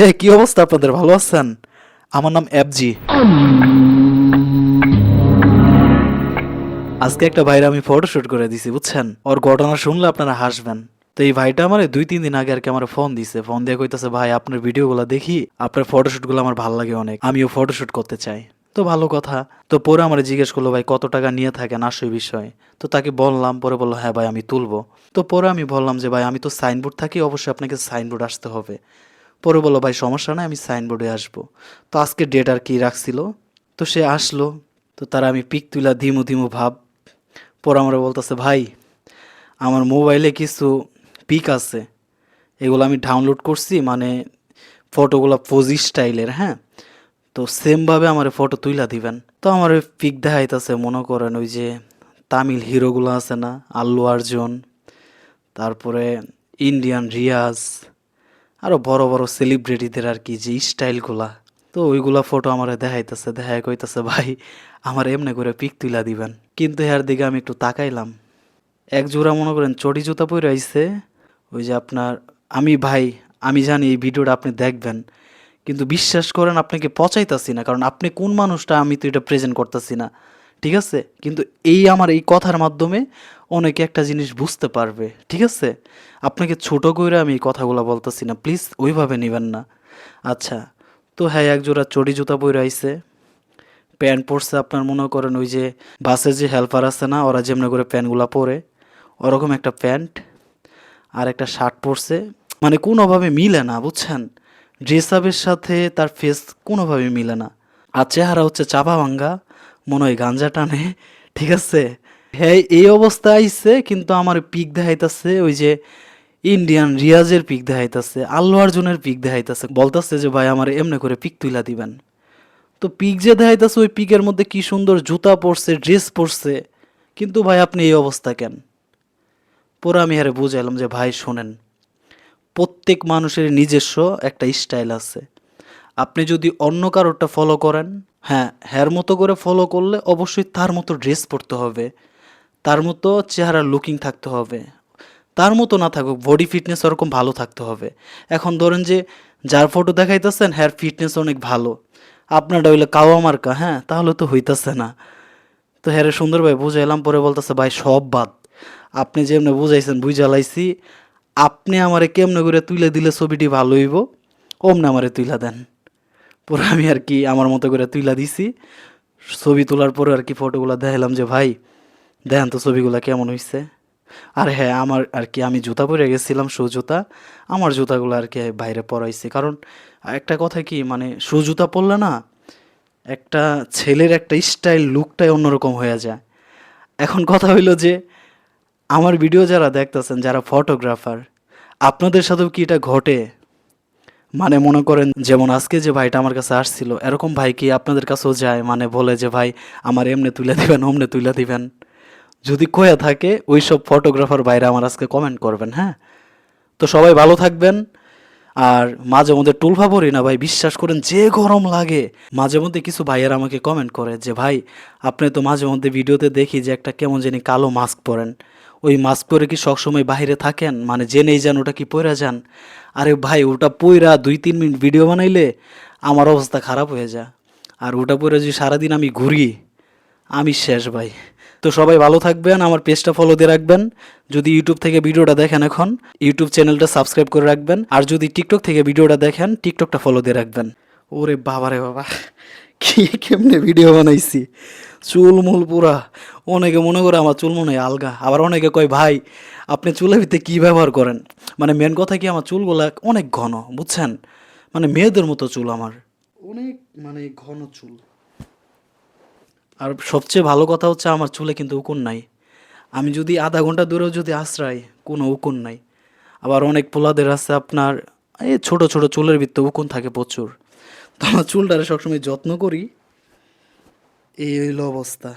হে কি অবস্থা আপনাদের? ভালো আছেন? আমার নাম অ্যাপজি আজকে একটা ভাইরা আমি ফটোশুট করে দিছি, বুঝছেন? ওর ঘটনা শুনলে আপনারা হাসবেন। তো এই ভাইটা আমার দুই, তিন দিন আগে আর কি আমার ফোন দিছে। ফোন দিয়ে কইতাছে, ভাই, আপনার ভিডিওগুলো দেখি। আপনার ফটোশুটগুলো আমার ভালো লাগে অনেক। আমিও ফটোশুট করতে চাই। তো ভালো কথা। তো পরে আমার জিজ্ঞেস করল, ভাই, কত টাকা নিয়ে থাকেন আসই বিষয়? তো তাকে বললাম, পরে বলল হ্যাঁ ভাই, আমি তুলবো। তো পরে আমি বললাম যে, ভাই, আমি তো সাইনবোর্ড থাকি, অবশ্যই আপনাকে সাইনবোর্ড আসতে হবে। পরে বলো ভাই, সমস্যা নাই, আমি সাইনবোর্ডে আসব। তো আজকে ডেট আর কি রাখছিল? তো সে আসলো। তো তারা আমি পিক তুলা ধিমু ধিমু ভাব। পর আমরা বলতেছে, ভাই, আমার মোবাইলে কিছু পিক আছে। এগুলো আমি ডাউনলোড করছি মানে ফটোগুলো ফোজি স্টাইলের হ্যাঁ? তো সেমভাবে আমার ফটো তুইলা দিবেন। তো আমার ওই পিক দেখাইতেছে, মনে করেন ওই যে তামিল হিরোগুলো আছে না, আল্লু অর্জুন তারপরে ইন্ডিয়ান রিয়াজ আরও বড় বড় সেলিব্রিটিদের আর কি যে স্টাইলগুলা তো ওইগুলা ফটো আমার দেখাইতেছে দেখাই কইতেছে, ভাই, আমার এমনি করে পিক তুলা দিবেন। কিন্তু এর দিকে আমি একটু তাকাইলাম। এক জোড়া মনে করেন চটি জুতা পরে আইছে। ওই যে আপনার, আমি ভাই, আমি জানি এই ভিডিওটা আপনি দেখবেন, কিন্তু বিশ্বাস করেন আপনাকে পচাইতাছি না, কারণ আপনি কোন মানুষটা আমি তো এটা প্রেজেন্ট করতেছি না। ঠিক আছে? কিন্তু এই আমার এই কথার মাধ্যমে অনেকে একটা জিনিস বুঝতে পারবে, ঠিক আছে? আপনাকে ছোট করে আমি এই কথাগুলো বলতেছি না প্লিজ ওইভাবে নেবেন না। আচ্ছা তো হ্যাঁ এক জোড়া চটি জুতা বই আইছে। প্যান্ট পরছে আপনার, মনে করেন ওই যে বাসের যে হেল্পার আছে না, ওরা যেমনি করে প্যান্টগুলো পরে, ওরকম একটা প্যান্ট আর একটা শার্ট পরছে। মানে কোনোভাবে মিলে না, বুঝছেন? ড্রেস আপের সাথে তার ফেস কোনোভাবে মিলে না। আর চেহারা হচ্ছে চাপা ভাঙ্গা। মনে হয় গাঞ্জা টানে, ঠিক আছে? হ্যাঁ এই অবস্থা আইছে, কিন্তু আমার পিক দেখাইতেছে ওই যে ইন্ডিয়ান রিয়াজের পিক দেখাইতেছে, আল্লু অর্জুনের পিক দেখাইতেছে। বলতেছে যে, ভাই, আমার এমনি করে পিক তুইলা দিবেন। তো পিক যে দেখাইতেছে, ওই পিকের মধ্যে কি সুন্দর জুতা পরছে, ড্রেস পরছে। কিন্তু ভাই, আপনি এই অবস্থা কেন? পরে আমি হারে বুঝাইলাম যে, ভাই, শোনেন, প্রত্যেক মানুষের নিজস্ব একটা স্টাইল আছে। আপনি যদি অন্য কারোরটা ফলো করেন হ্যাঁ হ্যার মতো করে ফলো করলে অবশ্যই তার মতো ড্রেস পরতে হবে। তার মতো চেহারা লুকিং থাকতে হবে। তার মতো না থাকুক বডি ফিটনেস ওরকম ভালো থাকতে হবে। এখন ধরেন যে, যার ফটো দেখাইতেছেন হ্যার ফিটনেস অনেক ভালো। আপনারটা হইলে কাওয়া মার্কা হ্যাঁ তাহলে তো হইতাছে না। তো হ্যাঁ রে সুন্দরভাবে বুঝাইলাম, পরে বলতেছে, ভাই, সব বাদ। আপনি যেমনি বুঝাইছেন বুঝালাইছি আপনি আমারে কেমনে করে তুলে দিলে ছবিটি ভালো হইব, অমনে আমারে তুইলা দেন। পরে আমি আর কি আমার মতো করে তুইলা দিছি। ছবি তোলার পরে আর কি ফটোগুলো দেখালাম যে, ভাই, দেখেন তো ছবিগুলো কেমন হইছে? আর হ্যাঁ আমার আর কি আমি জুতা পরে গেছিলাম শু জুতা। আমার জুতাগুলো আর কি বাইরে পরাইছি। কারণ একটা কথা কি মানে শু জুতা পরলে না একটা ছেলের একটা স্টাইল, লুকটাই অন্যরকম হয়ে যায়। এখন কথা হইল যে, আমার ভিডিও যারা দেখতেছেন, যারা ফটোগ্রাফার, আপনাদের সাথেও কি এটা ঘটে? মানে মনে করেন যেমন আজকে যে ভাইটা আমার কাছে আসছিল, এরকম ভাই কি আপনাদের কাছেও যায়? মানে বলে যে, ভাই, আমার এমনি তুলে দিবেন, অমনে তুলে দিবেন। যদি কয়ে থাকে ওই সব ফটোগ্রাফার বাইরে আমার আজকে কমেন্ট করবেন হ্যাঁ? তো সবাই ভালো থাকবেন। আর মাঝে মধ্যে টুলফা পড়ি না, ভাই, বিশ্বাস করেন, যে গরম লাগে। মাঝে মধ্যে কিছু ভাইয়ের আমাকে কমেন্ট করে যে, ভাই, আপনি তো মাঝে মধ্যে ভিডিওতে দেখি যে একটা কেমন জানি কালো মাস্ক পরেন। ওই মাস্ক পরে কি সবসময় বাইরে থাকেন? মানে জেনেই যান ওটা কি পরে যান? আরে ভাই, ওটা পইরা দুই তিন মিনিট ভিডিও বানাইলে আমার অবস্থা খারাপ হয়ে যায়। আর ওটা পরে যদি সারাদিন আমি ঘুরি, আমি শেষ ভাই। তো সবাই ভালো থাকবেন, আমার পেজটা ফলো দিয়ে রাখবেন। যদি ইউটিউব থেকে ভিডিওটা দেখেন এখন ইউটিউব চ্যানেলটা সাবস্ক্রাইব করে রাখবেন। আর যদি টিকটক থেকে ভিডিওটা দেখেন টিকটকটা ফলো দিয়ে রাখবেন। ওরে বাবা রে বাবা, কি কেমনে ভিডিও বানাইছি? চুল মুল পুরা। অনেকে মনে করে আমার চুল মনে হয় আলগা। আবার অনেকে কয় ভাই আপনি চুলের ভিতরে কী ব্যবহার করেন? মানে মেন কথা কি আমার চুলগুলো অনেক ঘন বুঝছেন? মানে মেয়েদের মতো চুল আমার। অনেক মানে ঘন চুল। আর সবচেয়ে ভালো কথা হচ্ছে আমার চুলে কিন্তু উকুন নাই। আমি যদি আধা ঘণ্টা দূরেও যদি আশ্রাই কোনো উকুন নাই। আবার অনেক পোলাদের আছে আপনার এই ছোট ছোট চুলের ভিতরে উকুন থাকে প্রচুর। তো আমার চুলটারে সবসময় যত্ন করি। এই হইল অবস্থা